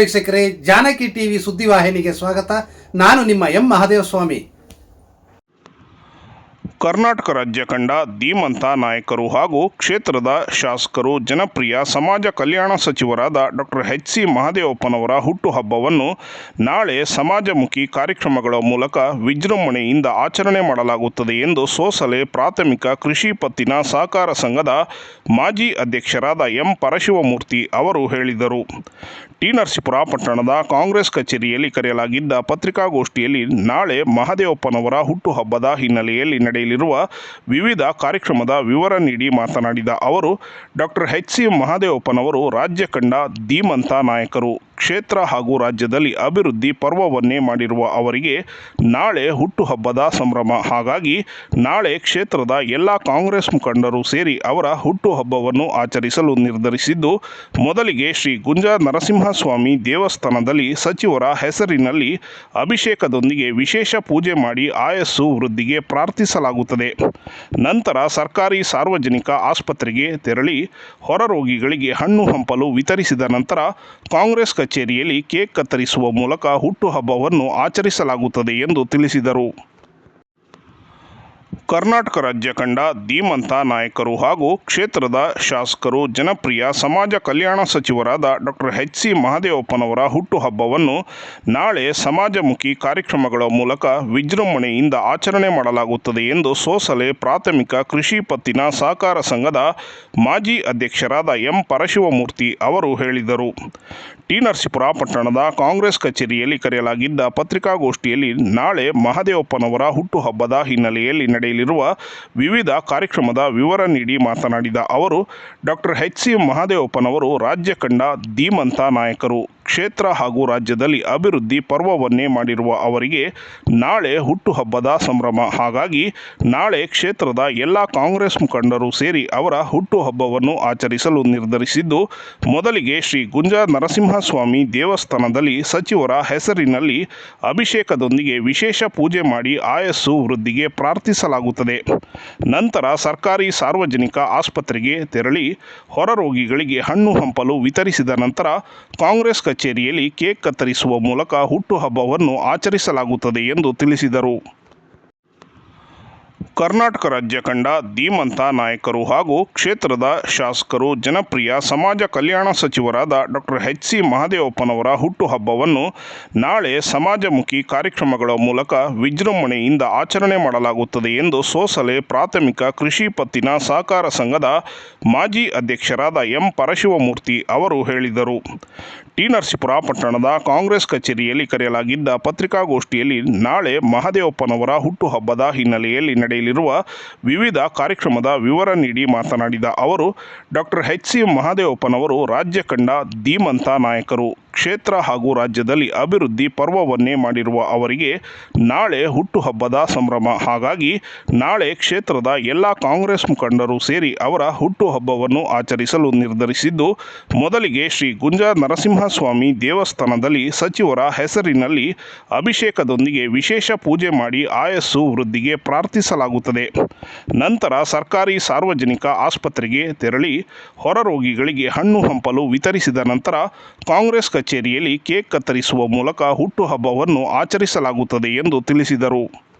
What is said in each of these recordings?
ವೀಕ್ಷಕರೇ, ಜಾನಕಿ ಟಿವಿ ಸುದ್ದಿವಾಹಿನಿಗೆ ಸ್ವಾಗತ. ನಾನು ನಿಮ್ಮ ಎಂ ಮಹಾದೇವಸ್ವಾಮಿ. ಕರ್ನಾಟಕ ರಾಜ್ಯ ಕಂಡ ಧೀಮಂತ ನಾಯಕರು ಹಾಗೂ ಕ್ಷೇತ್ರದ ಶಾಸಕರು ಜನಪ್ರಿಯ ಸಮಾಜ ಕಲ್ಯಾಣ ಸಚಿವರಾದ ಡಾಕ್ಟರ್ ಎಚ್ ಸಿ ಮಹದೇವಪ್ಪನವರ ಹುಟ್ಟುಹಬ್ಬವನ್ನು ನಾಳೆ ಸಮಾಜಮುಖಿ ಕಾರ್ಯಕ್ರಮಗಳ ಮೂಲಕ ವಿಜೃಂಭಣೆಯಿಂದ ಆಚರಣೆ ಮಾಡಲಾಗುತ್ತದೆ ಎಂದು ಸೋಸಲೆ ಪ್ರಾಥಮಿಕ ಕೃಷಿ ಪತ್ತಿನ ಸಹಕಾರ ಸಂಘದ ಮಾಜಿ ಅಧ್ಯಕ್ಷರಾದ ಎಂ ಪರಶಿವಮೂರ್ತಿ ಅವರು ಹೇಳಿದರು. ಟಿ ನರಸೀಪುರ ಪಟ್ಟಣದ ಕಾಂಗ್ರೆಸ್ ಕಚೇರಿಯಲ್ಲಿ ಕರೆಯಲಾಗಿದ್ದ ಪತ್ರಿಕಾಗೋಷ್ಠಿಯಲ್ಲಿ ನಾಳೆ ಮಹದೇವಪ್ಪನವರ ಹುಟ್ಟುಹಬ್ಬದ ಹಿನ್ನೆಲೆಯಲ್ಲಿ ನಡೆಯಲಿರುವ ವಿವಿಧ ಕಾರ್ಯಕ್ರಮದ ವಿವರ ನೀಡಿ ಮಾತನಾಡಿದ ಅವರು, ಡಾಕ್ಟರ್ ಎಚ್ ಸಿ ಮಹದೇವಪ್ಪನವರು ರಾಜ್ಯ ಕಂಡ ಧೀಮಂತ ನಾಯಕರು. ಕ್ಷೇತ್ರ ಹಾಗೂ ರಾಜ್ಯದಲ್ಲಿ ಅಭಿವೃದ್ಧಿ ಪರ್ವವನ್ನೇ ಮಾಡಿರುವ ಅವರಿಗೆ ನಾಳೆ ಹುಟ್ಟುಹಬ್ಬದ ಸಂಭ್ರಮ. ಹಾಗಾಗಿ ನಾಳೆ ಕ್ಷೇತ್ರದ ಎಲ್ಲ ಕಾಂಗ್ರೆಸ್ ಮುಖಂಡರು ಸೇರಿ ಅವರ ಹುಟ್ಟುಹಬ್ಬವನ್ನು ಆಚರಿಸಲು ನಿರ್ಧರಿಸಿದ್ದು, ಮೊದಲಿಗೆ ಶ್ರೀ ಗುಂಜ ನರಸಿಂಹಸ್ವಾಮಿ ದೇವಸ್ಥಾನದಲ್ಲಿ ಸಚಿವರ ಹೆಸರಿನಲ್ಲಿ ಅಭಿಷೇಕದೊಂದಿಗೆ ವಿಶೇಷ ಪೂಜೆ ಮಾಡಿ ಆಯಸ್ಸು ವೃದ್ಧಿಗೆ ಪ್ರಾರ್ಥಿಸಲಾಗುತ್ತದೆ. ನಂತರ ಸರ್ಕಾರಿ ಸಾರ್ವಜನಿಕ ಆಸ್ಪತ್ರೆಗೆ ತೆರಳಿ ಹೊರರೋಗಿಗಳಿಗೆ ಹಣ್ಣು ಹಂಪಲು ವಿತರಿಸಿದ ನಂತರ ಕಾಂಗ್ರೆಸ್ ಕಚೇರಿಯಲ್ಲಿ ಕೇಕ್ ಕತ್ತರಿಸುವ ಮೂಲಕ ಹುಟ್ಟುಹಬ್ಬವನ್ನು ಆಚರಿಸಲಾಗುತ್ತದೆ ಎಂದು ತಿಳಿಸಿದರು. ಕರ್ನಾಟಕ ರಾಜ್ಯ ಕಂಡ ಧೀಮಂತ ನಾಯಕರು ಹಾಗೂ ಕ್ಷೇತ್ರದ ಶಾಸಕರು ಜನಪ್ರಿಯ ಸಮಾಜ ಕಲ್ಯಾಣ ಸಚಿವರಾದ ಡಾಕ್ಟರ್ ಎಚ್. ಸಿ. ಮಹದೇವಪ್ಪನವರ ಹುಟ್ಟುಹಬ್ಬವನ್ನು ನಾಳೆ ಸಮಾಜಮುಖಿ ಕಾರ್ಯಕ್ರಮಗಳ ಮೂಲಕ ವಿಜೃಂಭಣೆಯಿಂದ ಆಚರಣೆ ಮಾಡಲಾಗುತ್ತದೆ ಎಂದು ಸೋಸಲೆ ಪ್ರಾಥಮಿಕ ಕೃಷಿ ಪತ್ತಿನ ಸಹಕಾರ ಸಂಘದ ಮಾಜಿ ಅಧ್ಯಕ್ಷರಾದ ಎಂ. ಪರಶಿವಮೂರ್ತಿ ಅವರು ಹೇಳಿದರು. ಟಿ ನರಸೀಪುರ ಪಟ್ಟಣದ ಕಾಂಗ್ರೆಸ್ ಕಚೇರಿಯಲ್ಲಿ ಕರೆಯಲಾಗಿದ್ದ ಪತ್ರಿಕಾಗೋಷ್ಠಿಯಲ್ಲಿ ನಾಳೆ ಮಹದೇವಪ್ಪನವರ ಹುಟ್ಟುಹಬ್ಬದ ಹಿನ್ನೆಲೆಯಲ್ಲಿ ನಡೆಯಲಿರುವ ವಿವಿಧ ಕಾರ್ಯಕ್ರಮದ ವಿವರ ನೀಡಿ ಮಾತನಾಡಿದ ಅವರು, ಡಾಕ್ಟರ್ ಎಚ್ ಸಿ ಮಹದೇವಪ್ಪನವರು ರಾಜ್ಯ ಕಂಡ ಧೀಮಂತ ನಾಯಕರು. ಕ್ಷೇತ್ರ ಹಾಗೂ ರಾಜ್ಯದಲ್ಲಿ ಅಭಿವೃದ್ಧಿ ಪರ್ವವನ್ನೇ ಮಾಡಿರುವ ಅವರಿಗೆ ನಾಳೆ ಹುಟ್ಟುಹಬ್ಬದ ಸಂಭ್ರಮ. ಹಾಗಾಗಿ ನಾಳೆ ಕ್ಷೇತ್ರದ ಎಲ್ಲ ಕಾಂಗ್ರೆಸ್ ಮುಖಂಡರು ಸೇರಿ ಅವರ ಹುಟ್ಟುಹಬ್ಬವನ್ನು ಆಚರಿಸಲು ನಿರ್ಧರಿಸಿದ್ದು, ಮೊದಲಿಗೆ ಶ್ರೀ ಗುಂಜ ನರಸಿಂಹಸ್ವಾಮಿ ದೇವಸ್ಥಾನದಲ್ಲಿ ಸಚಿವರ ಹೆಸರಿನಲ್ಲಿ ಅಭಿಷೇಕದೊಂದಿಗೆ ವಿಶೇಷ ಪೂಜೆ ಮಾಡಿ ಆಯಸ್ಸು ವೃದ್ಧಿಗೆ ಪ್ರಾರ್ಥಿಸಲಾಗುತ್ತದೆ. ನಂತರ ಸರ್ಕಾರಿ ಸಾರ್ವಜನಿಕ ಆಸ್ಪತ್ರೆಗೆ ತೆರಳಿ ಹೊರ ರೋಗಿಗಳಿಗೆ ಹಣ್ಣು ಹಂಪಲು ವಿತರಿಸಿದ ನಂತರ ಕಾಂಗ್ರೆಸ್ ಕಚೇರಿಯಲ್ಲಿ ಕೇಕ್ ಕತ್ತರಿಸುವ ಮೂಲಕ ಹುಟ್ಟುಹಬ್ಬವನ್ನು ಆಚರಿಸಲಾಗುತ್ತದೆ ಎಂದು ತಿಳಿಸಿದರು. ಕರ್ನಾಟಕ ರಾಜ್ಯ ಕಂಡ ಧೀಮಂತ ನಾಯಕರು ಹಾಗೂ ಕ್ಷೇತ್ರದ ಶಾಸಕರು ಜನಪ್ರಿಯ ಸಮಾಜ ಕಲ್ಯಾಣ ಸಚಿವರಾದ ಡಾಕ್ಟರ್ ಎಚ್. ಸಿ. ಮಹದೇವಪ್ಪನವರ ಹುಟ್ಟುಹಬ್ಬವನ್ನು ನಾಳೆ ಸಮಾಜಮುಖಿ ಕಾರ್ಯಕ್ರಮಗಳ ಮೂಲಕ ವಿಜೃಂಭಣೆಯಿಂದ ಆಚರಣೆ ಮಾಡಲಾಗುತ್ತದೆ ಎಂದು ಸೋಸಲೆ ಪ್ರಾಥಮಿಕ ಕೃಷಿ ಪತ್ತಿನ ಸಹಕಾರ ಸಂಘದ ಮಾಜಿ ಅಧ್ಯಕ್ಷರಾದ ಎಂ. ಪರಶಿವಮೂರ್ತಿ ಅವರು ಹೇಳಿದರು. ಟಿ ನರಸೀಪುರ ಪಟ್ಟಣದ ಕಾಂಗ್ರೆಸ್ ಕಚೇರಿಯಲ್ಲಿ ಕರೆಯಲಾಗಿದ್ದ ಪತ್ರಿಕಾಗೋಷ್ಠಿಯಲ್ಲಿ ನಾಳೆ ಮಹದೇವಪ್ಪನವರ ಹುಟ್ಟುಹಬ್ಬದ ಹಿನ್ನೆಲೆಯಲ್ಲಿ ನಡೆಯಲಿರುವ ವಿವಿಧ ಕಾರ್ಯಕ್ರಮದ ವಿವರ ನೀಡಿ ಮಾತನಾಡಿದ ಅವರು, ಡಾಕ್ಟರ್ ಎಚ್ ಸಿ ಮಹದೇವಪ್ಪನವರು ರಾಜ್ಯ ಕಂಡ ಧೀಮಂತ ನಾಯಕರು. ಕ್ಷೇತ್ರ ಹಾಗೂ ರಾಜ್ಯದಲ್ಲಿ ಅಭಿವೃದ್ಧಿ ಪರ್ವವನ್ನೇ ಮಾಡಿರುವ ಅವರಿಗೆ ನಾಳೆ ಹುಟ್ಟುಹಬ್ಬದ ಸಂಭ್ರಮ. ಹಾಗಾಗಿ ನಾಳೆ ಕ್ಷೇತ್ರದ ಎಲ್ಲ ಕಾಂಗ್ರೆಸ್ ಮುಖಂಡರು ಸೇರಿ ಅವರ ಹುಟ್ಟುಹಬ್ಬವನ್ನು ಆಚರಿಸಲು ನಿರ್ಧರಿಸಿದ್ದು, ಮೊದಲಿಗೆ ಶ್ರೀ ಗುಂಜ ನರಸಿಂಹಸ್ವಾಮಿ ದೇವಸ್ಥಾನದಲ್ಲಿ ಸಚಿವರ ಹೆಸರಿನಲ್ಲಿ ಅಭಿಷೇಕದೊಂದಿಗೆ ವಿಶೇಷ ಪೂಜೆ ಮಾಡಿ ಆಯಸ್ಸು ವೃದ್ಧಿಗೆ ಪ್ರಾರ್ಥಿಸಲಾಗುತ್ತದೆ. ನಂತರ ಸರ್ಕಾರಿ ಸಾರ್ವಜನಿಕ ಆಸ್ಪತ್ರೆಗೆ ತೆರಳಿ ಹೊರ ರೋಗಿಗಳಿಗೆ ಹಣ್ಣು ಹಂಪಲು ವಿತರಿಸಿದ ನಂತರ ಕಾಂಗ್ರೆಸ್ ಕಚೇರಿಯಲ್ಲಿ ಕೇಕ್ ಕತ್ತರಿಸುವ ಮೂಲಕ ಹುಟ್ಟುಹಬ್ಬವನ್ನು ಆಚರಿಸಲಾಗುತ್ತದೆ ಎಂದು ತಿಳಿಸಿದರು.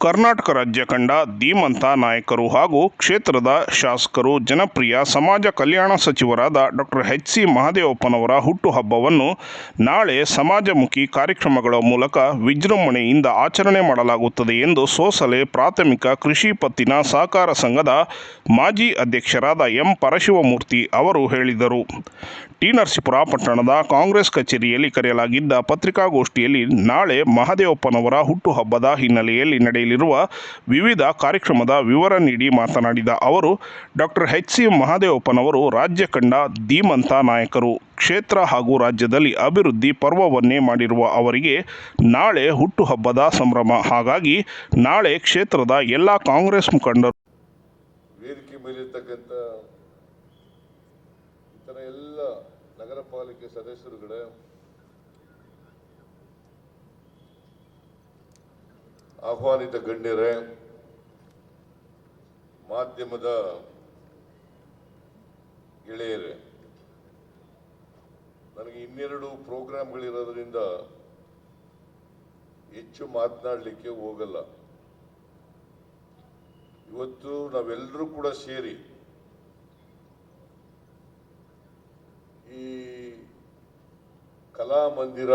ಕರ್ನಾಟಕ ರಾಜ್ಯ ಕಂಡ ಧೀಮಂತ ನಾಯಕರು ಹಾಗೂ ಕ್ಷೇತ್ರದ ಶಾಸಕರು ಜನಪ್ರಿಯ ಸಮಾಜ ಕಲ್ಯಾಣ ಸಚಿವರಾದ ಡಾಕ್ಟರ್ ಎಚ್ ಸಿ ಮಹದೇವಪ್ಪನವರ ಹುಟ್ಟುಹಬ್ಬವನ್ನು ನಾಳೆ ಸಮಾಜಮುಖಿ ಕಾರ್ಯಕ್ರಮಗಳ ಮೂಲಕ ವಿಜೃಂಭಣೆಯಿಂದ ಆಚರಣೆ ಮಾಡಲಾಗುತ್ತದೆ ಎಂದು ಸೋಸಲೆ ಪ್ರಾಥಮಿಕ ಕೃಷಿ ಪತ್ತಿನ ಸಹಕಾರ ಸಂಘದ ಮಾಜಿ ಅಧ್ಯಕ್ಷರಾದ ಎಂ ಪರಶಿವಮೂರ್ತಿ ಅವರು ಹೇಳಿದರು. ಟಿ ನರಸೀಪುರ ಪಟ್ಟಣದ ಕಾಂಗ್ರೆಸ್ ಕಚೇರಿಯಲ್ಲಿ ಕರೆಯಲಾಗಿದ್ದ ಪತ್ರಿಕಾಗೋಷ್ಠಿಯಲ್ಲಿ ನಾಳೆ ಮಹದೇವಪ್ಪನವರ ಹುಟ್ಟುಹಬ್ಬದ ಹಿನ್ನೆಲೆಯಲ್ಲಿ ನಡೆಯಲಿರುವ ವಿವಿಧ ಕಾರ್ಯಕ್ರಮದ ವಿವರ ನೀಡಿ ಮಾತನಾಡಿದ ಅವರು ಡಾಕ್ಟರ್ ಎಚ್ ಸಿ ಮಹಾದೇವಪ್ಪನವರು ರಾಜ್ಯ ಕಂಡ ಧೀಮಂತ ನಾಯಕರು. ಕ್ಷೇತ್ರ ಹಾಗೂ ರಾಜ್ಯದಲ್ಲಿ ಅಭಿವೃದ್ಧಿ ಪರ್ವವನ್ನೇ ಮಾಡಿರುವ ಅವರಿಗೆ ನಾಳೆ ಹುಟ್ಟುಹಬ್ಬದ ಸಂಭ್ರಮ. ಹಾಗಾಗಿ ನಾಳೆ ಕ್ಷೇತ್ರದ ಎಲ್ಲ ಕಾಂಗ್ರೆಸ್ ಮುಖಂಡರು ವೇದಿಕೆ ಮೇಲಿರ್ತಕ್ಕಂಥ ಎಲ್ಲ ನಗರ ಪಾಲಿಕೆ ಸದಸ್ಯರುಗಳೇ ಆಹ್ವಾನಿತ ಗಣ್ಯರೇ, ಮಾಧ್ಯಮದ ಗೆಳೆಯರೇ, ನನಗೆ ಇನ್ನೆರಡು ಪ್ರೋಗ್ರಾಮ್ಗಳಿರೋದ್ರಿಂದ ಹೆಚ್ಚು ಮಾತನಾಡಲಿಕ್ಕೆ ಹೋಗಲ್ಲ. ಇವತ್ತು ನಾವೆಲ್ಲರೂ ಕೂಡ ಸೇರಿ ಈ ಕಲಾಮಂದಿರ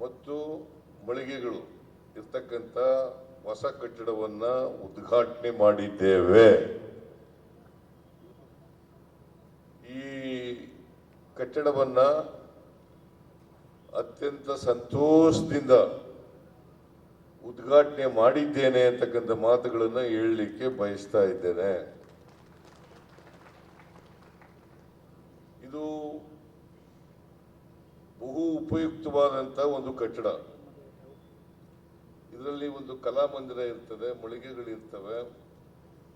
ಮತ್ತು ಮಳಿಗೆಗಳು ಇರ್ತಕ್ಕಂಥ ಹೊಸ ಕಟ್ಟಡವನ್ನು ಉದ್ಘಾಟನೆ ಮಾಡಿದ್ದೇವೆ. ಈ ಕಟ್ಟಡವನ್ನ ಅತ್ಯಂತ ಸಂತೋಷದಿಂದ ಉದ್ಘಾಟನೆ ಮಾಡಿದ್ದೇನೆ ಅಂತಕ್ಕಂಥ ಮಾತುಗಳನ್ನು ಹೇಳಲಿಕ್ಕೆ ಬಯಸ್ತಾ ಇದ್ದೇನೆ. ಇದು ಬಹು ಉಪಯುಕ್ತವಾದಂಥ ಒಂದು ಕಟ್ಟಡ. ಇದರಲ್ಲಿ ಒಂದು ಕಲಾಮಂದಿರ ಇರ್ತದೆ ಮಳಿಗೆಗಳಿರ್ತವೆ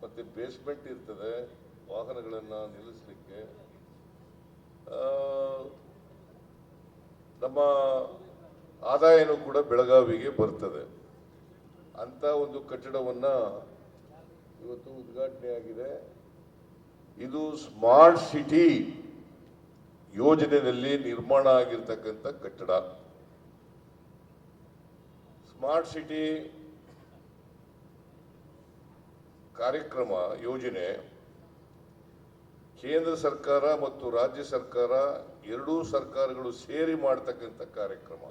ಮತ್ತೆ ಬೇಸ್ಮೆಂಟ್ ಇರ್ತದೆ, ವಾಹನಗಳನ್ನು ನಿಲ್ಲಿಸಲಿಕ್ಕೆ. ನಮ್ಮ ಆದಾಯನೂ ಕೂಡ ಬೆಳಗಾವಿಗೆ ಬರ್ತದೆ. ಅಂತ ಒಂದು ಕಟ್ಟಡವನ್ನ ಇವತ್ತು ಉದ್ಘಾಟನೆ ಆಗಿದೆ. ಇದು ಸ್ಮಾರ್ಟ್ ಸಿಟಿ ಯೋಜನೆಯಲ್ಲಿ ನಿರ್ಮಾಣ ಆಗಿರ್ತಕ್ಕಂಥ ಕಟ್ಟಡ. ಸ್ಮಾರ್ಟ್ ಸಿಟಿ ಕಾರ್ಯಕ್ರಮ ಯೋಜನೆ ಕೇಂದ್ರ ಸರ್ಕಾರ ಮತ್ತು ರಾಜ್ಯ ಸರ್ಕಾರ ಎರಡೂ ಸರ್ಕಾರಗಳು ಸೇರಿ ಮಾಡ್ತಕ್ಕಂಥ ಕಾರ್ಯಕ್ರಮ.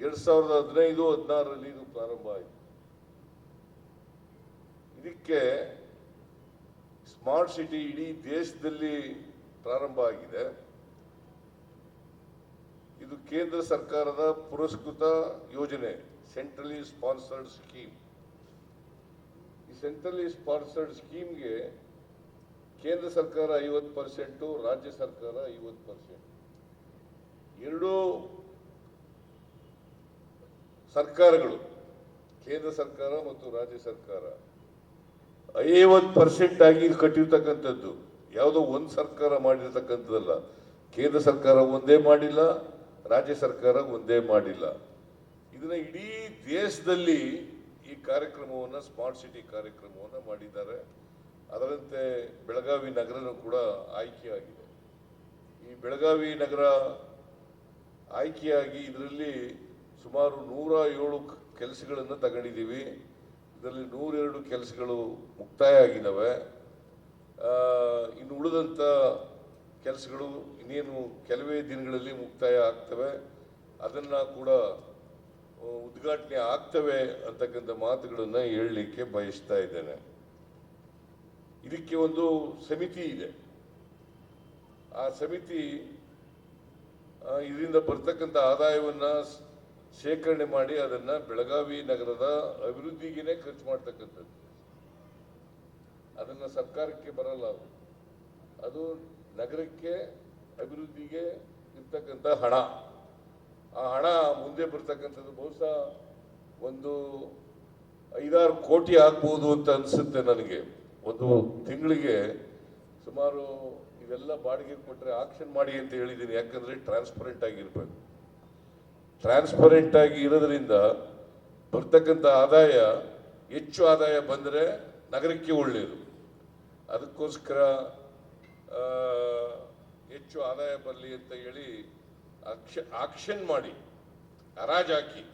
ಎರಡ್ ಸಾವಿರದ ಹದಿನೈದು, ಹದಿನಾರರಲ್ಲಿ ಇದು ಪ್ರಾರಂಭ ಆಯಿತು. ಇದಕ್ಕೆ ಸ್ಮಾರ್ಟ್ ಸಿಟಿ ಇಡೀ ದೇಶದಲ್ಲಿ ಪ್ರಾರಂಭ ಆಗಿದೆ. ಇದು ಕೇಂದ್ರ ಸರ್ಕಾರದ ಪುರಸ್ಕೃತ ಯೋಜನೆ ಸೆಂಟ್ರಲಿ ಸ್ಪಾನ್ಸರ್ಡ್ ಸ್ಕೀಮ್ ಈ ಸೆಂಟ್ರಲಿ ಸ್ಪಾನ್ಸರ್ಡ್ ಸ್ಕೀಮ್ಗೆ ಕೇಂದ್ರ ಸರ್ಕಾರ ಐವತ್ತು ಪರ್ಸೆಂಟು ರಾಜ್ಯ ಸರ್ಕಾರ ಐವತ್ತು ಪರ್ಸೆಂಟ್ ಎರಡೂ ಸರ್ಕಾರಗಳು, ಕೇಂದ್ರ ಸರ್ಕಾರ ಮತ್ತು ರಾಜ್ಯ ಸರ್ಕಾರ, ಐವತ್ತು ಪರ್ಸೆಂಟ್ ಆಗಿ ಕಟ್ಟಿರ್ತಕ್ಕಂಥದ್ದು. ಯಾವುದೋ ಒಂದು ಸರ್ಕಾರ ಮಾಡಿರ್ತಕ್ಕಂಥದ್ದಲ್ಲ. ಕೇಂದ್ರ ಸರ್ಕಾರ ಒಂದೇ ಮಾಡಿಲ್ಲ. ರಾಜ್ಯ ಸರ್ಕಾರ ಒಂದೇ ಮಾಡಿಲ್ಲ. ಇದನ್ನ ಇಡೀ ದೇಶದಲ್ಲಿ ಈ ಕಾರ್ಯಕ್ರಮವನ್ನು, ಸ್ಮಾರ್ಟ್ ಸಿಟಿ ಕಾರ್ಯಕ್ರಮವನ್ನು ಮಾಡಿದ್ದಾರೆ. ಅದರಂತೆ ಬೆಳಗಾವಿ ನಗರನೂ ಕೂಡ ಆಯ್ಕೆಯಾಗಿದೆ. ಈ ಬೆಳಗಾವಿ ನಗರ ಆಯ್ಕೆಯಾಗಿ ಇದರಲ್ಲಿ ಸುಮಾರು ನೂರ ಏಳು ಕೆಲಸಗಳನ್ನು ತಗೊಂಡಿದ್ದೀವಿ. ಇದರಲ್ಲಿ ನೂರೆರಡು ಕೆಲಸಗಳು ಮುಕ್ತಾಯ ಆಗಿದ್ದಾವೆ. ಇನ್ನು ಉಳಿದಂಥ ಕೆಲಸಗಳು ಇನ್ನೇನು ಕೆಲವೇ ದಿನಗಳಲ್ಲಿ ಮುಕ್ತಾಯ ಆಗ್ತವೆ, ಅದನ್ನು ಕೂಡ ಉದ್ಘಾಟನೆ ಆಗ್ತವೆ ಅಂತಕ್ಕಂಥ ಮಾತುಗಳನ್ನು ಹೇಳಲಿಕ್ಕೆ ಬಯಸ್ತಾ ಇದ್ದೇನೆ. ಇದಕ್ಕೆ ಒಂದು ಸಮಿತಿ ಇದೆ. ಆ ಸಮಿತಿ ಇದರಿಂದ ಬರ್ತಕ್ಕಂಥ ಆದಾಯವನ್ನು ಶೇಖರಣೆ ಮಾಡಿ ಅದನ್ನು ಬೆಳಗಾವಿ ನಗರದ ಅಭಿವೃದ್ಧಿಗೆನೆ ಖರ್ಚು ಮಾಡ್ತಕ್ಕಂಥದ್ದು. ಅದನ್ನು ಸರ್ಕಾರಕ್ಕೆ ಬರಲ್ಲ ಅದು ನಗರಕ್ಕೆ ಅಭಿವೃದ್ಧಿಗೆ ಇರ್ತಕ್ಕಂಥ ಹಣ. ಆ ಹಣ ಮುಂದೆ ಬರ್ತಕ್ಕಂಥದ್ದು ಬಹುಶಃ ಒಂದು ಐದಾರು ಕೋಟಿ ಆಗ್ಬೋದು ಅಂತ ಅನಿಸುತ್ತೆ ನನಗೆ. ಒಂದು ತಿಂಗಳಿಗೆ ಸುಮಾರು ಇವೆಲ್ಲ ಬಾಡಿಗೆ ಕೊಟ್ಟರೆ ಆಕ್ಷನ್ ಮಾಡಿ ಅಂತ ಹೇಳಿದ್ದೀನಿ. ಯಾಕಂದರೆ ಟ್ರಾನ್ಸ್ಪರೆಂಟ್ ಆಗಿರ್ಬೇಕು. ಟ್ರಾನ್ಸ್ಪರೆಂಟ್ ಆಗಿ ಇರೋದ್ರಿಂದ ಬರ್ತಕ್ಕಂಥ ಆದಾಯ ಹೆಚ್ಚು ಆದಾಯ ಬಂದರೆ ನಗರಕ್ಕೆ ಒಳ್ಳೆಯದು ಅದಕ್ಕೋಸ್ಕರ ಹೆಚ್ಚು ಆದಾಯ ಬರಲಿ ಅಂತ ಹೇಳಿ ಅಕ್ಷ, ಆಕ್ಷನ್ ಮಾಡಿ ಹರಾಜಾಕಿ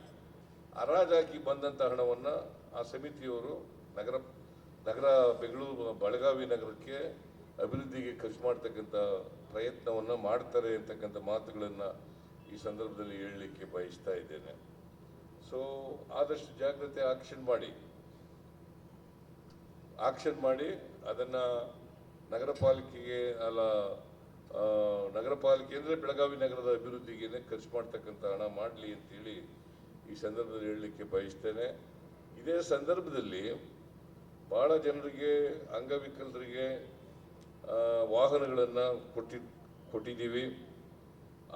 ಹರಾಜಾಕಿ ಬಂದಂಥ ಹಣವನ್ನು ಆ ಸಮಿತಿಯವರು ನಗರ ನಗರ ಬೆಂಗಳೂರು, ಬೆಳಗಾವಿ ನಗರಕ್ಕೆ ಅಭಿವೃದ್ಧಿಗೆ ಖರ್ಚು ಮಾಡ್ತಕ್ಕಂಥ ಪ್ರಯತ್ನವನ್ನು ಮಾಡ್ತಾರೆ ಅಂತಕ್ಕಂಥ ಮಾತುಗಳನ್ನು ಈ ಸಂದರ್ಭದಲ್ಲಿ ಹೇಳಲಿಕ್ಕೆ ಬಯಸ್ತಾ ಇದ್ದೇನೆ. ಸೊ ಆದಷ್ಟು ಜಾಗ್ರತೆ ಆಕ್ಷನ್ ಮಾಡಿ. ಆಕ್ಷನ್ ಮಾಡಿ ಅದನ್ನ ನಗರ ಪಾಲಿಕೆಗೆ ಅಲ್ಲ ನಗರ ಪಾಲಿಕೆ ಅಂದರೆ ಬೆಳಗಾವಿ ನಗರದ ಅಭಿವೃದ್ಧಿಗೆ ಖರ್ಚು ಮಾಡ್ತಕ್ಕಂಥ ಹಣ ಮಾಡಲಿ ಅಂತೇಳಿ ಈ ಸಂದರ್ಭದಲ್ಲಿ ಹೇಳಲಿಕ್ಕೆ ಬಯಸ್ತೇನೆ. ಇದೇ ಸಂದರ್ಭದಲ್ಲಿ ಭಾಳ ಜನರಿಗೆ, ಅಂಗವಿಕಲರಿಗೆ ವಾಹನಗಳನ್ನು ಕೊಟ್ಟಿ, ಕೊಟ್ಟಿದ್ದೀವಿ.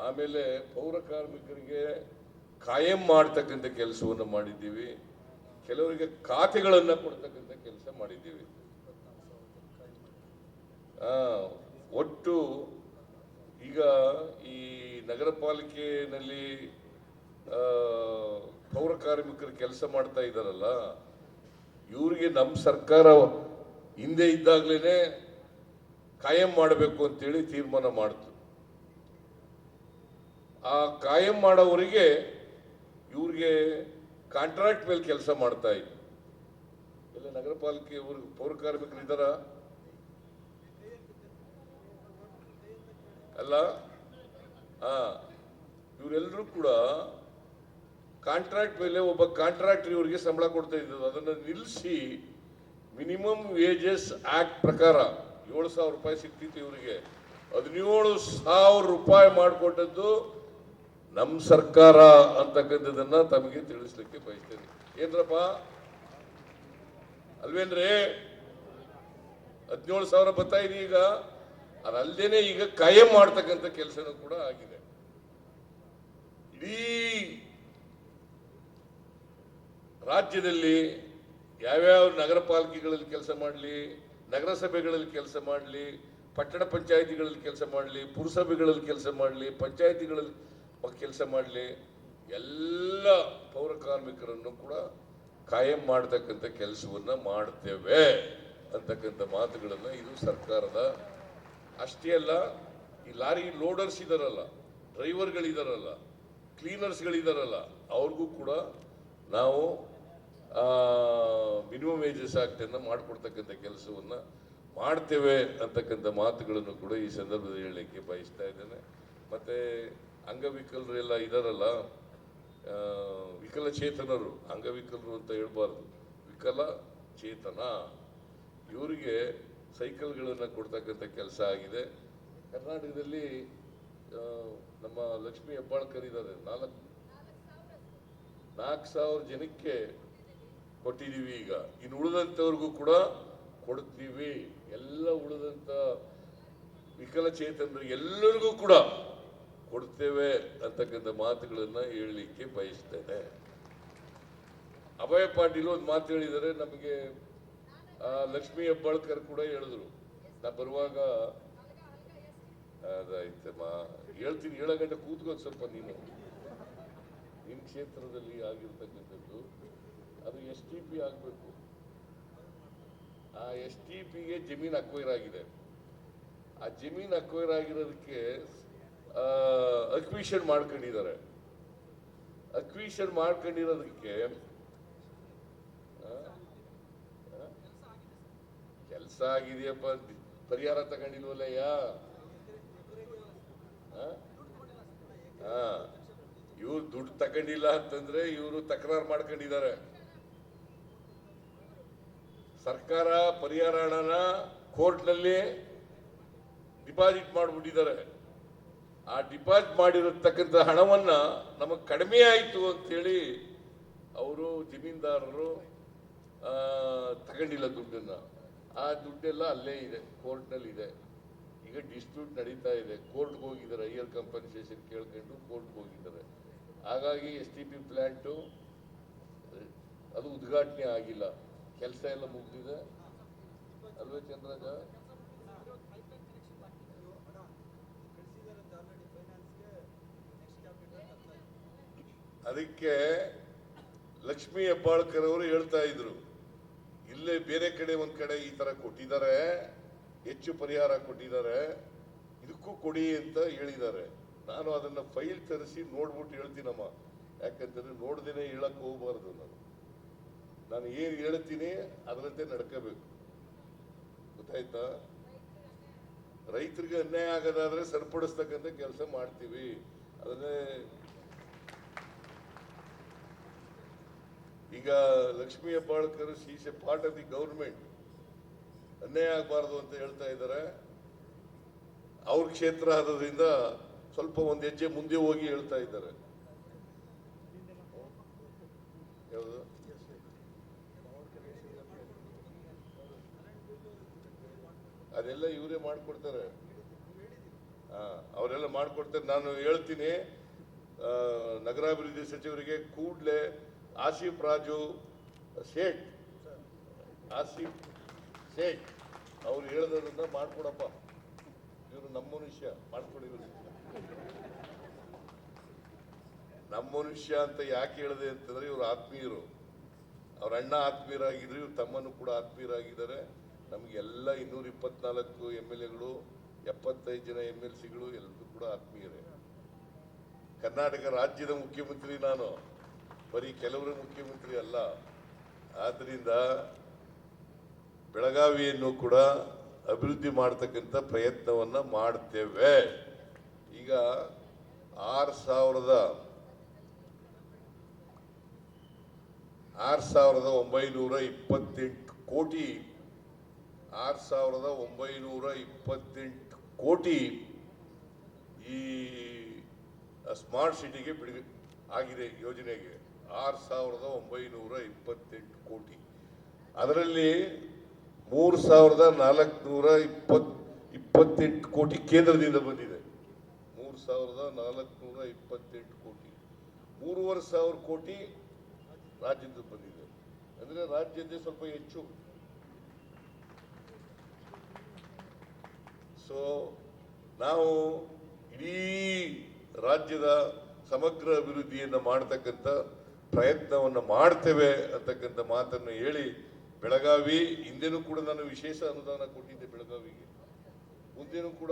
ಆಮೇಲೆ ಪೌರ ಕಾರ್ಮಿಕರಿಗೆ ಕಾಯಂ ಮಾಡ್ತಕ್ಕಂಥ ಕೆಲಸವನ್ನು ಮಾಡಿದ್ದೀವಿ. ಕೆಲವರಿಗೆ ಖಾತೆಗಳನ್ನು ಕೊಡ್ತಕ್ಕಂಥ ಕೆಲಸ ಮಾಡಿದ್ದೀವಿ. ಒಟ್ಟು ಈಗ ಈ ನಗರ ಪಾಲಿಕೆಯಲ್ಲಿ ಪೌರ ಕಾರ್ಮಿಕರು ಕೆಲಸ ಮಾಡ್ತಾ ಇದ್ದಾರಲ್ಲ, ಇವರಿಗೆ ನಮ್ಮ ಸರ್ಕಾರ ಹಿಂದೆ ಇದ್ದಾಗಲೇ ಕಾಯಂ ಮಾಡಬೇಕು ಅಂತೇಳಿ ತೀರ್ಮಾನ ಮಾಡ್ತು. ಆ ಕಾಯಂ ಮಾಡೋವರಿಗೆ ಇವ್ರಿಗೆ ಕಾಂಟ್ರಾಕ್ಟ್ ಮೇಲೆ ಕೆಲಸ ಮಾಡ್ತಾ ಇದ್ರು ಎಲ್ಲ ನಗರ ಪಾಲಿಕೆ ಇವ್ರಿಗೆ ಪೌರ ಕಾರ್ಮಿಕರು ಇದ್ದಾರ? ಅಲ್ಲ? ಇವರೆಲ್ಲರೂ ಕೂಡ ಕಾಂಟ್ರಾಕ್ಟ್ ಮೇಲೆ ಒಬ್ಬ ಕಾಂಟ್ರಾಕ್ಟರ್ ಇವರಿಗೆ ಸಂಬಳ ಕೊಡ್ತಾ ಇದ್ದದ್ದು. ಅದನ್ನು ನಿಲ್ಲಿಸಿ ಮಿನಿಮಮ್ ವೇಜಸ್ ಆಕ್ಟ್ ಪ್ರಕಾರ ಏಳು ಸಾವಿರ ರೂಪಾಯಿ ಸಿಕ್ತಿತ್ತು ಇವರಿಗೆ. ಹದಿನೇಳು ಸಾವಿರ ರೂಪಾಯಿ ಮಾಡಿಕೊಟ್ಟದ್ದು ನಮ್ಮ ಸರ್ಕಾರ ಅಂತಕ್ಕಂಥದ್ದನ್ನು ತಮಗೆ ತಿಳಿಸ್ಲಿಕ್ಕೆ ಬಯಸ್ತೇನೆ. ಏನ್ರಪ್ಪ? ಅಲ್ವೇನ್ರಿ? ಹದಿನೇಳು ಸಾವಿರ ಬರ್ತಾ ಇದೆ ಈಗ ಅದಲ್ಲದೇನೆ ಈಗ ಕಾಯಂ ಮಾಡ್ತಕ್ಕಂಥ ಕೆಲಸನೂ ಕೂಡ ಆಗಿದೆ. ಇಡೀ ರಾಜ್ಯದಲ್ಲಿ ಯಾವ್ಯಾವ ನಗರ ಪಾಲಿಕೆಗಳಲ್ಲಿ ಕೆಲಸ ಮಾಡಲಿ, ನಗರಸಭೆಗಳಲ್ಲಿ ಕೆಲಸ ಮಾಡಲಿ, ಪಟ್ಟಣ ಪಂಚಾಯಿತಿಗಳಲ್ಲಿ ಕೆಲಸ ಮಾಡಲಿ, ಪುರಸಭೆಗಳಲ್ಲಿ ಕೆಲಸ ಮಾಡಲಿ, ಪಂಚಾಯಿತಿಗಳಲ್ಲಿ ಕೆಲಸ ಮಾಡಲಿ, ಎಲ್ಲ ಪೌರ ಕಾರ್ಮಿಕರನ್ನು ಕೂಡ ಕಾಯಂ ಮಾಡತಕ್ಕಂಥ ಕೆಲಸವನ್ನು ಮಾಡ್ತೇವೆ ಅಂತಕ್ಕಂಥ ಮಾತುಗಳನ್ನು ಇದು ಸರ್ಕಾರದ ಅಷ್ಟೇ ಅಲ್ಲ, ಈ ಲಾರಿ ಲೋಡರ್ಸ್ ಇದಾರಲ್ಲ, ಡ್ರೈವರ್ಗಳಿದಾರಲ್ಲ, ಕ್ಲೀನರ್ಸ್ಗಳಿದಾರಲ್ಲ, ಅವ್ರಿಗೂ ಕೂಡ ನಾವು ಮಿನಿಮಮ್ ವೇಜಸ್ ಆಕ್ಟನ್ನು ಮಾಡಿಕೊಡ್ತಕ್ಕಂಥ ಕೆಲಸವನ್ನು ಮಾಡ್ತೇವೆ ಅಂತಕ್ಕಂಥ ಮಾತುಗಳನ್ನು ಕೂಡ ಈ ಸಂದರ್ಭದಲ್ಲಿ ಹೇಳಲಿಕ್ಕೆ ಬಯಸ್ತಾ ಇದ್ದೇನೆ. ಮತ್ತು ಅಂಗವಿಕಲರೆಲ್ಲ ಇದಾರಲ್ಲ ವಿಕಲಚೇತನರು, ಅಂಗವಿಕಲರು ಅಂತ ಹೇಳ್ಬಾರ್ದು. ವಿಕಲ ಚೇತನ ಇವರಿಗೆ ಸೈಕಲ್ಗಳನ್ನು ಕೊಡ್ತಕ್ಕಂಥ ಕೆಲಸ ಆಗಿದೆ. ಕರ್ನಾಟಕದಲ್ಲಿ ನಮ್ಮ ಲಕ್ಷ್ಮಿ ಹೆಬ್ಬಾಳ್ಕರ್ ಇದ್ದಾರೆ ನಾಲ್ಕು ನಾಲ್ಕು ಸಾವಿರ ಜನಕ್ಕೆ ಕೊಟ್ಟಿದ್ದೀವಿ ಈಗ. ಇನ್ನು ಉಳಿದಂಥವ್ರಿಗೂ ಕೂಡ ಕೊಡ್ತೀವಿ. ಎಲ್ಲ ಉಳಿದಂಥ ವಿಕಲಚೇತನರು ಎಲ್ಲರಿಗೂ ಕೂಡ ಕೊಡ್ತೇವೆ ಅಂತಕ್ಕಂಥ ಮಾತುಗಳನ್ನು ಹೇಳಲಿಕ್ಕೆ ಬಯಸ್ತೇನೆ. ಅಭಯ ಪಾಟೀಲ್ ಒಂದು ಮಾತು ಹೇಳಿದರೆ ನಮಗೆ ಲಕ್ಷ್ಮೀ ಹೆಬ್ಬಾಳ್ಕರ್ ಕೂಡ ಹೇಳಿದ್ರು. ನಾ ಬರುವಾಗ, ಅದಾಯ್ತಮ್ಮ. ಹೇಳ್ತೀನಿ ಏಳು ಗಂಟೆ ಕೂತ್ಕೊಂಡು ಸ್ವಲ್ಪ ನೀನು. ನಿಮ್ಮ ಕ್ಷೇತ್ರದಲ್ಲಿ ಆಗಿರ್ತಕ್ಕಂಥದ್ದು, ಅದು ಎಸ್ ಟಿ ಪಿ ಆಗಬೇಕು. ಆ ಎಸ್ ಟಿ ಪಿಗೆ ಜಮೀನು ಅಕ್ವೈರ್ ಆಗಿದೆ. ಆ ಜಮೀನು ಅಕ್ವೈರ್ ಆಗಿರೋದಕ್ಕೆ ಅಕ್ವಿಷನ್ ಮಾಡ್ಕೊಂಡಿದ್ದಾರೆ. ಅಕ್ವಿಷನ್ ಮಾಡ್ಕೊಂಡಿರೋದಕ್ಕೆ ಕೆಲಸ ಪರಿಹಾರ ತಗೊಂಡಿಲ್ವಲ್ಲಯ್ಯ ಹಾ ಇವ್ರು ದುಡ್ಡು ತಗೊಂಡಿಲ್ಲ ಅಂತಂದ್ರೆ ಇವರು ತಕರಾರು ಮಾಡ್ಕೊಂಡಿದ್ದಾರೆ. ಸರ್ಕಾರ ಪರಿಹಾರ ಹಣನ ಕೋರ್ಟ್ನಲ್ಲಿ ಡಿಪಾಸಿಟ್ ಮಾಡಿಬಿಟ್ಟಿದ್ದಾರೆ. ಆ ಡಿಪಾಸಿಟ್ ಮಾಡಿರತಕ್ಕಂಥ ಹಣವನ್ನ ನಮಗೆ ಕಡಿಮೆ ಆಯಿತು ಅಂತೇಳಿ ಅವರು ಜಮೀನ್ದಾರರು ತಗೊಂಡಿಲ್ಲ ದುಡ್ಡನ್ನ. ಆ ದುಡ್ಡೆಲ್ಲ ಅಲ್ಲೇ ಇದೆ, ಕೋರ್ಟ್ನಲ್ಲಿ ಇದೆ. ಈಗ ಡಿಸ್ಪ್ಯೂಟ್ ನಡೀತಾ ಇದೆ. ಕೋರ್ಟ್ಗೆ ಹೋಗಿದ್ದಾರೆ. ಹೈಯರ್ ಕಂಪನ್ಸೇಷನ್ ಕೇಳ್ಕೊಂಡು ಕೋರ್ಟ್ಗೆ ಹೋಗಿದ್ದಾರೆ. ಹಾಗಾಗಿ ಎಸ್ ಟಿ ಪಿ ಪ್ಲ್ಯಾಂಟು ಅದು ಉದ್ಘಾಟನೆ ಆಗಿಲ್ಲ. ಕೆಲಸ ಎಲ್ಲ ಮುಗಿದಿದೆ. ಅಲ್ವೇ ಚಂದ್ರಾಜ ಅದಕ್ಕೆ ಲಕ್ಷ್ಮೀ ಹೆಬ್ಬಾಳ್ಕರ್ ಅವರು ಹೇಳ್ತಾ ಇದ್ರು. ಇಲ್ಲೇ ಬೇರೆ ಕಡೆ ಒಂದ್ ಕಡೆ ಈ ತರ ಕೊಟ್ಟಿದ್ದಾರೆ, ಹೆಚ್ಚು ಪರಿಹಾರ ಕೊಟ್ಟಿದ್ದಾರೆ, ಇದಕ್ಕೂ ಕೊಡಿ ಅಂತ ಹೇಳಿದ್ದಾರೆ. ನಾನು ಅದನ್ನ ಫೈಲ್ ತರಿಸಿ ನೋಡ್ಬಿಟ್ಟು ಹೇಳ್ತೀನಮ್ಮ. ಯಾಕಂತಂದ್ರೆ ನೋಡ್ದೇನೆ ಹೇಳಕ್ ಹೋಗ್ಬಾರ್ದು ನಾನು. ನಾನು ಏನ್ ಹೇಳ್ತೀನಿ ಅದರಂತೆ ನಡ್ಕೋಬೇಕು. ಗೊತ್ತಾಯ್ತಾ? ರೈತರಿಗೆ ಅನ್ಯಾಯ ಆಗದಾದ್ರೆ ಸರಿಪಡಿಸ್ತಕ್ಕಂಥ ಕೆಲಸ ಮಾಡ್ತೀವಿ. ಅದನ್ನೇ ಈಗ Lakshmi Hebbalkar a part of the government ಅನ್ಯಾಯ ಆಗಬಾರ್ದು ಅಂತ ಹೇಳ್ತಾ ಇದ್ದಾರೆ. ಅವ್ರ ಕ್ಷೇತ್ರ ಆದ್ರಿಂದ ಸ್ವಲ್ಪ ಒಂದು ಹೆಜ್ಜೆ ಮುಂದೆ ಹೋಗಿ ಹೇಳ್ತಾ ಇದ್ದಾರೆ. ಅದೆಲ್ಲ ಇವರೇ ಮಾಡ್ಕೊಡ್ತಾರೆ. ಅವರೆಲ್ಲ ಮಾಡ್ಕೊಡ್ತಾರೆ. ನಾನು ಹೇಳ್ತೀನಿ ನಗರಾಭಿವೃದ್ಧಿ ಸಚಿವರಿಗೆ ಕೂಡ್ಲೆ ಆಸಿಫ್ ರಾಜು ಶೇಟ್ ಆಸಿಫ್ ಸೇಟ್ ಅವ್ರು ಹೇಳ್ದದನ್ನ ಮಾಡ್ಕೊಡಪ್ಪ. ಇವರು ನಮ್ಮ ಮನುಷ್ಯ ಮಾಡ್ಕೊಡಿ ನಮ್ಮ ಮನುಷ್ಯ ಅಂತ ಯಾಕೆ ಹೇಳಿದೆ ಅಂತಂದ್ರೆ ಇವರು ಆತ್ಮೀಯರು. ಅವ್ರ ಅಣ್ಣ ಆತ್ಮೀಯರಾಗಿದ್ರು, ಇವ್ರ ತಮ್ಮನು ಕೂಡ ಆತ್ಮೀಯರಾಗಿದ್ದಾರೆ. ನಮಗೆಲ್ಲ ಇನ್ನೂರ ಇಪ್ಪತ್ನಾಲ್ಕು ಎಂ ಎಲ್ ಎಗಳು, ಎಪ್ಪತ್ತೈದು ಜನ ಎಂ ಎಲ್ ಸಿಗಳು ಎಲ್ಲರೂ ಕೂಡ ಆತ್ಮೀಯರೇ. ಕರ್ನಾಟಕ ರಾಜ್ಯದ ಮುಖ್ಯಮಂತ್ರಿ ನಾನು. ಬರೀ ಕೆಲವರು ಮುಖ್ಯಮಂತ್ರಿ ಅಲ್ಲ. ಆದ್ದರಿಂದ ಬೆಳಗಾವಿಯನ್ನು ಕೂಡ ಅಭಿವೃದ್ಧಿ ಮಾಡತಕ್ಕಂಥ ಪ್ರಯತ್ನವನ್ನ ಮಾಡ್ತೇವೆ. ಈಗ ಆರು ಸಾವಿರದ ಆರು ಸಾವಿರದ ಒಂಬೈನೂರ ಇಪ್ಪತ್ತೆಂಟು ಕೋಟಿ, ಆರು ಸಾವಿರದ ಒಂಬೈನೂರ ಇಪ್ಪತ್ತೆಂಟು ಕೋಟಿ ಈ ಸ್ಮಾರ್ಟ್ ಸಿಟಿಗೆ ಬಿಡುಗಡೆ ಆಗಿದೆ ಯೋಜನೆಗೆ. ಆರು ಸಾವಿರದ ಒಂಬೈನೂರ ಇಪ್ಪತ್ತೆಂಟು ಕೋಟಿ. ಅದರಲ್ಲಿ ಮೂರು ಸಾವಿರದ ನಾಲ್ಕುನೂರ ಇಪ್ಪತ್ ಇಪ್ಪತ್ತೆಂಟು ಕೋಟಿ ಕೇಂದ್ರದಿಂದ ಬಂದಿದೆ. ಮೂರು ಸಾವಿರದ ನಾಲ್ಕುನೂರ ಇಪ್ಪತ್ತೆಂಟು ಕೋಟಿ. ಮೂರುವರೆ ಸಾವಿರ ಕೋಟಿ ರಾಜ್ಯದಿಂದ ಬಂದಿದೆ. ಅಂದರೆ ರಾಜ್ಯದ್ದೇ ಸ್ವಲ್ಪ ಹೆಚ್ಚು. ಸೊ ನಾವು ಇಡೀ ರಾಜ್ಯದ ಸಮಗ್ರ ಅಭಿವೃದ್ಧಿಯನ್ನು ಮಾಡತಕ್ಕಂಥ ಪ್ರಯತ್ನವನ್ನು ಮಾಡ್ತೇವೆ ಅಂತಕ್ಕಂಥ ಮಾತನ್ನು ಹೇಳಿ ಬೆಳಗಾವಿ ಹಿಂದೆನೂ ಕೂಡ ನಾನು ವಿಶೇಷ ಅನುದಾನ ಕೊಟ್ಟಿದ್ದೆ ಬೆಳಗಾವಿಗೆ. ಮುಂದೆನೂ ಕೂಡ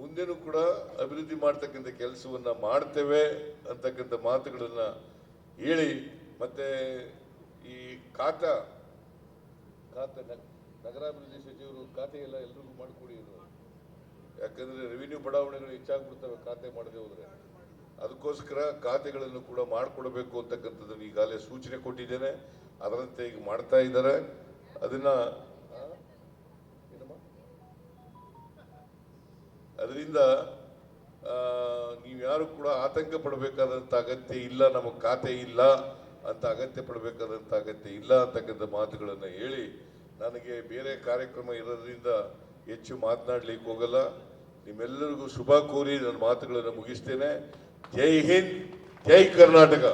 ಮುಂದೆನೂ ಕೂಡ ಅಭಿವೃದ್ಧಿ ಮಾಡ್ತಕ್ಕಂಥ ಕೆಲಸವನ್ನು ಮಾಡ್ತೇವೆ ಅಂತಕ್ಕಂಥ ಮಾತುಗಳನ್ನು ಹೇಳಿ, ಮತ್ತೆ ಈ ಖಾತ, ಖಾತೆ, ನಗ್- ನಗರಾಭಿವೃದ್ಧಿ ಸಚಿವರು ಖಾತೆ ಎಲ್ಲ ಎಲ್ರಿಗೂ ಮಾಡಿಕೊಡಿ ಯಾಕಂದ್ರೆ ರೆವಿನ್ಯೂ ಬಡಾವಣೆಗಳು ಹೆಚ್ಚಾಗ್ಬಿಡ್ತವೆ ಖಾತೆ ಮಾಡದೆ ಹೋದ್ರೆ. ಅದಕ್ಕೋಸ್ಕರ ಖಾತೆಗಳನ್ನು ಕೂಡ ಮಾಡಿಕೊಡಬೇಕು ಅಂತಕ್ಕಂಥದ್ದನ್ನು ಈಗಾಗಲೇ ಸೂಚನೆ ಕೊಟ್ಟಿದ್ದೇನೆ. ಅದರಂತೆ ಈಗ ಮಾಡ್ತಾ ಇದ್ದಾರೆ. ಅದನ್ನ ಅದರಿಂದ ನೀವು ನೀವ್ಯಾರು ಕೂಡ ಆತಂಕ ಪಡಬೇಕಾದಂಥ ಅಗತ್ಯ ಇಲ್ಲ ನಮಗೆ ಖಾತೆ ಇಲ್ಲ ಅಂತ ಅಗತ್ಯ ಪಡಬೇಕಾದಂಥ ಅಗತ್ಯ ಇಲ್ಲ ಅಂತಕ್ಕಂಥ ಮಾತುಗಳನ್ನು ಹೇಳಿ ನನಗೆ ಬೇರೆ ಕಾರ್ಯಕ್ರಮ ಇರೋದ್ರಿಂದ ಹೆಚ್ಚು ಮಾತನಾಡ್ಲಿಕ್ಕೆ ಹೋಗಲ್ಲ. ನಿಮ್ಮೆಲ್ಲರಿಗೂ ಶುಭ ಕೋರಿ ನನ್ನ ಮಾತುಗಳನ್ನು ಮುಗಿಸ್ತೇನೆ. ಜೈ ಹಿಂದ್ ಜೈ ಕರ್ನಾಟಕ